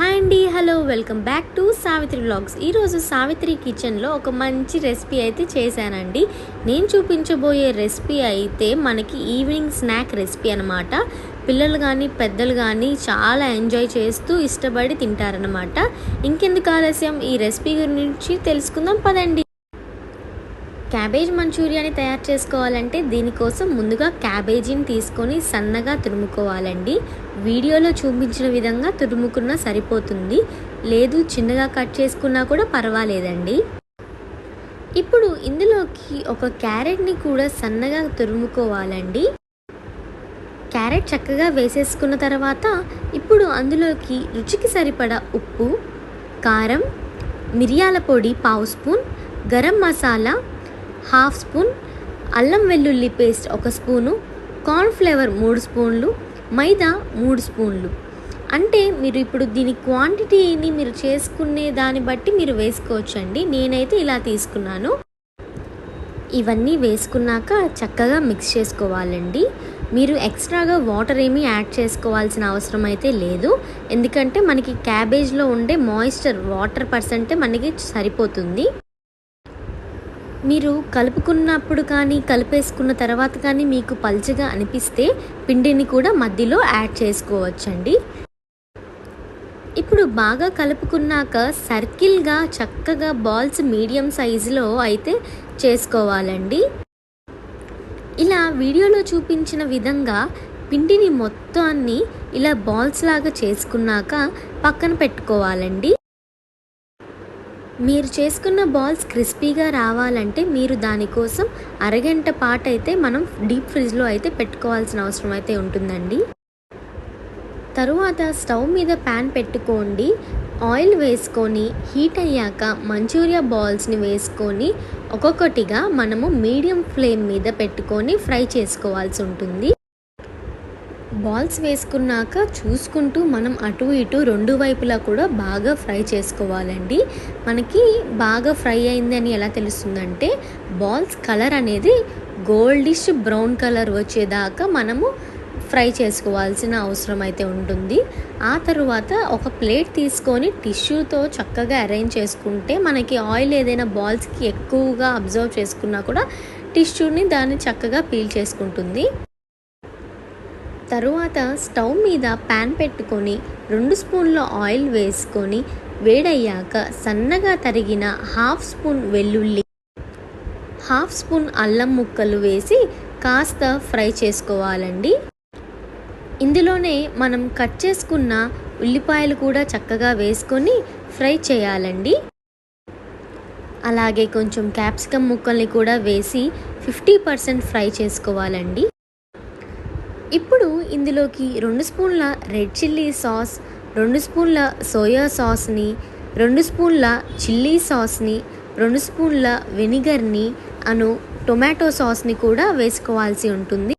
Hi అండి hello welcome back to Savitri blogs ఈరోజు సావిత్రి కిచెన్లో ఒక మంచి రెసిపీ అయితే చేశానండి. నేను చూపించబోయే రెసిపీ అయితే మనకి ఈవినింగ్ స్నాక్ రెసిపీ అనమాట పిల్లలు కానీ పెద్దలు కానీ చాలా ఎంజాయ్ చేస్తూ ఇష్టపడి తింటారనమాట ఇంకెందుకు ఆలస్యం? ఈ రెసిపీ గురించి తెలుసుకుందాం పదండి. క్యాబేజ్ మంచూరియాని తయారు చేసుకోవాలంటే దీనికోసం ముందుగా క్యాబేజీని తీసుకొని సన్నగా తురుముకోవాలండి. వీడియోలో చూపించిన విధంగా తురుముకున్నా సరిపోతుంది. లేదు చిన్నగా కట్ చేసుకున్నా కూడా పర్వాలేదండి. ఇప్పుడు ఇందులోకి ఒక క్యారెట్ని కూడా సన్నగా తురుముకోవాలండి. క్యారెట్ చక్కగా వేసేసుకున్న తర్వాత ఇప్పుడు అందులోకి రుచికి సరిపడా ఉప్పు కారం మిరియాల పొడి పావు spoon garam masala half spoon అల్లం వెల్లుల్లి పేస్ట్ ఒక స్పూను కార్న్ఫ్లేవర్ మూడు స్పూన్లు మైదా మూడు స్పూన్లు. అంటే మీరు ఇప్పుడు దీని క్వాంటిటీని మీరు చేసుకునే దాన్ని బట్టి మీరు వేసుకోవచ్చండి. నేనైతే ఇలా తీసుకున్నాను. ఇవన్నీ వేసుకున్నాక చక్కగా మిక్స్ చేసుకోవాలండి. మీరు ఎక్స్ట్రాగా వాటర్ ఏమీ యాడ్ చేసుకోవాల్సిన అవసరం అయితే లేదు. ఎందుకంటే మనకి క్యాబేజ్లో ఉండే మాయిశ్చర్ వాటర్ పర్సెంటే మనకి సరిపోతుంది. మీరు కలుపుకున్నప్పుడు కానీ కలిపేసుకున్న తర్వాత కానీ మీకు పల్చగా అనిపిస్తే పిండిని కూడా మధ్యలో యాడ్ చేసుకోవచ్చండి. ఇప్పుడు బాగా కలుపుకున్నాక సర్కిల్గా చక్కగా బాల్స్ మీడియం సైజులో అయితే చేసుకోవాలండి. ఇలా వీడియోలో చూపించిన విధంగా పిండిని మొత్తాన్ని ఇలా బాల్స్ లాగా చేసుకున్నాక పక్కన పెట్టుకోవాలండి. మీరు చేసుకున్న బాల్స్ క్రిస్పీగా రావాలంటే మీరు దానికోసం అరగంట పాటు అయితే మనం డీప్ ఫ్రిడ్జ్లో అయితే పెట్టుకోవాల్సిన అవసరం అయితే ఉంటుందండి. తరువాత స్టవ్ మీద ప్యాన్ పెట్టుకోండి. ఆయిల్ వేసుకొని హీట్ అయ్యాక మంచూరియా బాల్స్ని వేసుకొని ఒక్కొక్కటిగా మనము మీడియం ఫ్లేమ్ మీద పెట్టుకొని ఫ్రై చేసుకోవాల్సి ఉంటుంది. బాల్స్ వేసుకున్నాక చూసుకుంటూ మనం అటు ఇటు రెండు వైపులా కూడా బాగా ఫ్రై చేసుకోవాలండి. మనకి బాగా ఫ్రై అయింది అని ఎలా తెలుస్తుందంటే బాల్స్ కలర్ అనేది గోల్డిష్ బ్రౌన్ కలర్ వచ్చేదాకా మనము ఫ్రై చేసుకోవాల్సిన అవసరం అయితే ఉంటుంది. ఆ తరువాత ఒక ప్లేట్ తీసుకొని టిష్యూతో చక్కగా అరేంజ్ చేసుకుంటే మనకి ఆయిల్ ఏదైనా బాల్స్కి ఎక్కువగా అబ్జర్వ్ చేసుకున్నా కూడా టిష్యూని దాన్ని చక్కగా పీల్ చేసుకుంటుంది. తరువాత స్టవ్ మీద ప్యాన్ పెట్టుకొని రెండు స్పూన్ల ఆయిల్ వేసుకొని వేడయ్యాక సన్నగా తరిగిన హాఫ్ స్పూన్ వెల్లుల్లి హాఫ్ స్పూన్ అల్లం ముక్కలు వేసి కాస్త ఫ్రై చేసుకోవాలండి. ఇందులోనే మనం కట్ చేసుకున్న ఉల్లిపాయలు కూడా చక్కగా వేసుకొని ఫ్రై చేయాలండి. అలాగే కొంచెం క్యాప్సికమ్ ముక్కల్ని కూడా వేసి ఫిఫ్టీ పర్సెంట్ ఫ్రై చేసుకోవాలండి. ఇప్పుడు ఇందులోకి రెండు స్పూన్ల రెడ్ చిల్లీ సాస్ రెండు స్పూన్ల సోయా సాస్ని రెండు స్పూన్ల చిల్లీ సాస్ని రెండు స్పూన్ల వెనిగర్ని అను టొమాటో సాస్ని కూడా వేసుకోవాల్సి ఉంటుంది.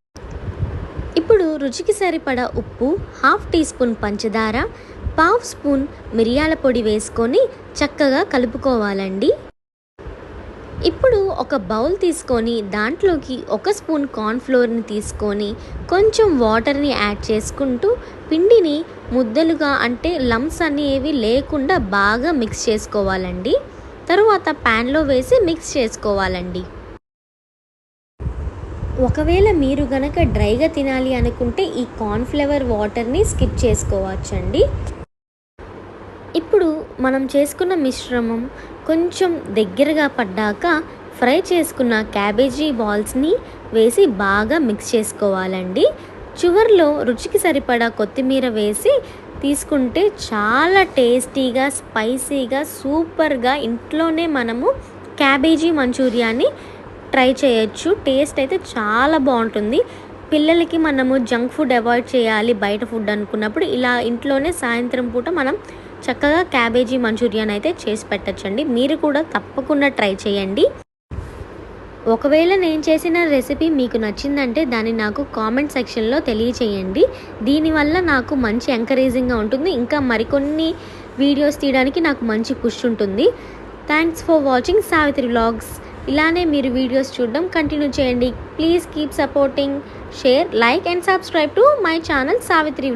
ఇప్పుడు రుచికి సరిపడా ఉప్పు హాఫ్ టీ స్పూన్ పంచదార పావు స్పూన్ మిరియాల పొడి వేసుకొని చక్కగా కలుపుకోవాలండి. ఇప్పుడు ఒక బౌల్ తీసుకొని దాంట్లోకి ఒక స్పూన్ కార్న్ఫ్లోర్ని తీసుకొని కొంచెం వాటర్ని యాడ్ చేసుకుంటూ పిండిని ముద్దలుగా అంటే లమ్స్ అనేవి లేకుండా బాగా మిక్స్ చేసుకోవాలండి. తరువాత ప్యాన్లో వేసి మిక్స్ చేసుకోవాలండి. ఒకవేళ మీరు గనక డ్రైగా తినాలి అనుకుంటే ఈ కార్న్ఫ్లవర్ వాటర్ని స్కిప్ చేసుకోవచ్చండి. మనం చేసుకున్న మిశ్రమం కొంచెం దగ్గరగా పడ్డాక ఫ్రై చేసుకున్న క్యాబేజీ బాల్స్ని వేసి బాగా మిక్స్ చేసుకోవాలండి. చివరిలో రుచికి సరిపడా కొత్తిమీర వేసి తీసుకుంటే చాలా టేస్టీగా స్పైసీగా సూపర్గా ఇంట్లోనే మనము క్యాబేజీ మంచూరియాని ట్రై చేయొచ్చు. టేస్ట్ అయితే చాలా బాగుంటుంది. పిల్లలకి మనము జంక్ ఫుడ్ అవాయిడ్ చేయాలి బయట ఫుడ్ అనుకున్నప్పుడు. ఇలా ఇంట్లోనే సాయంత్రం పూట మనం చక్కగా క్యాబేజీ మంచూరియాన్ అయితే చేసి పెట్టచ్చండి. మీరు కూడా తప్పకుండా ట్రై చేయండి. ఒకవేళ నేను చేసిన రెసిపీ మీకు నచ్చిందంటే దాన్ని నాకు కామెంట్ సెక్షన్లో తెలియచేయండి. దీనివల్ల నాకు మంచి ఎంకరేజింగ్గా ఉంటుంది. ఇంకా మరికొన్ని వీడియోస్ తీయడానికి నాకు మంచి పుష్ ఉంటుంది. Thanks for watching Savitri vlogs. ఇలానే మీరు వీడియోస్ చూడడం కంటిన్యూ చేయండి. Please keep supporting share like and subscribe to my channel Savitri